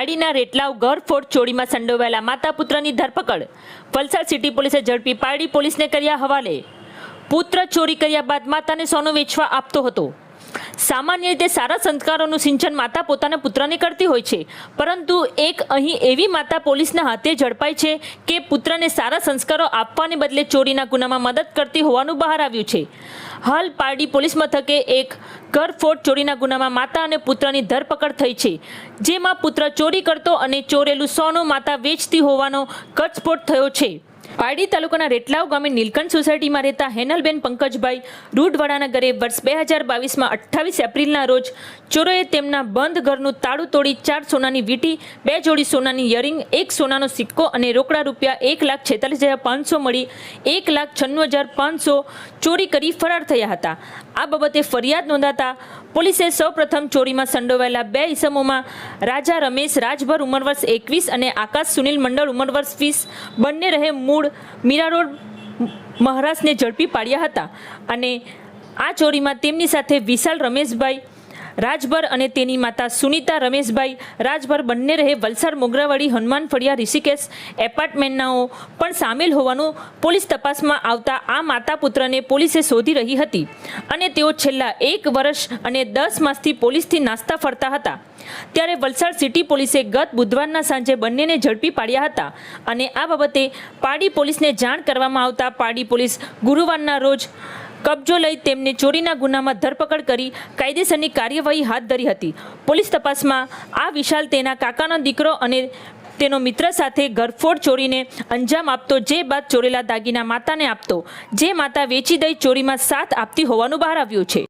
પાડીના રેટલાવ ગરફોડ ચોરીમાં સંડોવાયેલા માતા પુત્રની ધરપકડ. વલસાડ સિટી પોલીસે ઝડપી પાડી પોલીસને કર્યા હવાલે. પુત્ર ચોરી કર્યા બાદ માતાને સોનું વેચવા આપતો હતો. સામાન્ય રીતે સારા સંસ્કારોનું સિંચન માતા પોતાના પુત્રને કરતી હોય છે. પરંતુ એક અહીં એવી માતા પોલીસના હાથે ઝડપાઈ છે કે પુત્રને સારા સંસ્કારો આપવાને બદલે ચોરીના ગુનામાં મદદ કરતી હોવાનું બહાર આવ્યું છે. હાલ પારડી પોલીસ મથકે એક ઘરફોડ ચોરીના ગુનામાં માતા અને પુત્રની ધરપકડ થઈ છે. જેમાં પુત્ર ચોરી કરતો અને ચોરેલું સોનું માતા વેચતી હોવાનો ઘટસ્ફોટ થયો છે. પારડી તાલુકાના રેટલાવ ગામે નીલકંઠ સોસાયટીમાં રહેતા હેનલબેન પંકજભાઈ રૂઢવાડાના ઘરે વર્ષ બે હજાર બાવીસમાં અઠ્ઠાવીસ એપ્રિલના રોજ ચોરોએ તેમના બંધ ઘરનું તાળું તોડી ચાર સોનાની વીંટી, બે જોડી સોનાની યરિંગ, એક સોનાનો સિક્કો અને રોકડા રૂપિયા એક લાખ છેતાલીસ હજાર પાંચસો મળી, એક લાખ છન્નું હજાર પાંચસો ચોરી કરી ફરાર થયા હતા. આ બાબતે ફરિયાદ નોંધાતા પોલીસે સૌપ્રથમ ચોરીમાં સંડોવાયેલા બે ઇસમોમાં રાજા રમેશ રાજભર ઉંમર વર્ષ એકવીસ અને આકાશ સુનિલ મંડળ ઉંમર વર્ષ વીસ બંને રહે મૂળ મીરા રોડ મહારાષ્ટ્રને ઝડપી પાડ્યા હતા. અને આ ચોરીમાં તેમની સાથે વિશાલ રમેશભાઈ રાજભર અને તેની માતા સુનિતા રમેશભાઈ. રાજભર બંને રહે વલસાડ મોગરાવાડી હનુમાન ફળિયા ઋષિકેશ એપાર્ટમેન્ટનાઓ પણ સામેલ હોવાનું પોલીસ તપાસમાં આવતા આ માતા પુત્રને પોલીસે શોધી રહી હતી અને તેઓ છેલ્લા એક વર્ષ અને દસ માસથી પોલીસથી નાસ્તા ફરતા હતા. ત્યારે વલસાડ સિટી પોલીસે ગત બુધવારના સાંજે બંનેને ઝડપી પાડ્યા હતા અને આ બાબતે પાડી પોલીસને જાણ કરવામાં આવતા પાડી પોલીસ ગુરુવારના રોજ કબજો લઈ તેમને ચોરીના ગુનામાં ધરપકડ કરી કાયદેસરની કાર્યવાહી હાથ ધરી હતી. પોલીસ તપાસમાં આ વિશાલ તેના કાકાનો દીકરો અને તેનો મિત્ર સાથે ઘરફોડ ચોરીને અંજામ આપતો, જે બાદ ચોરેલા દાગીના માતાને આપતો. જે માતા વેચી દઈ ચોરીમાં સાથ આપતી હોવાનું બહાર આવ્યું છે.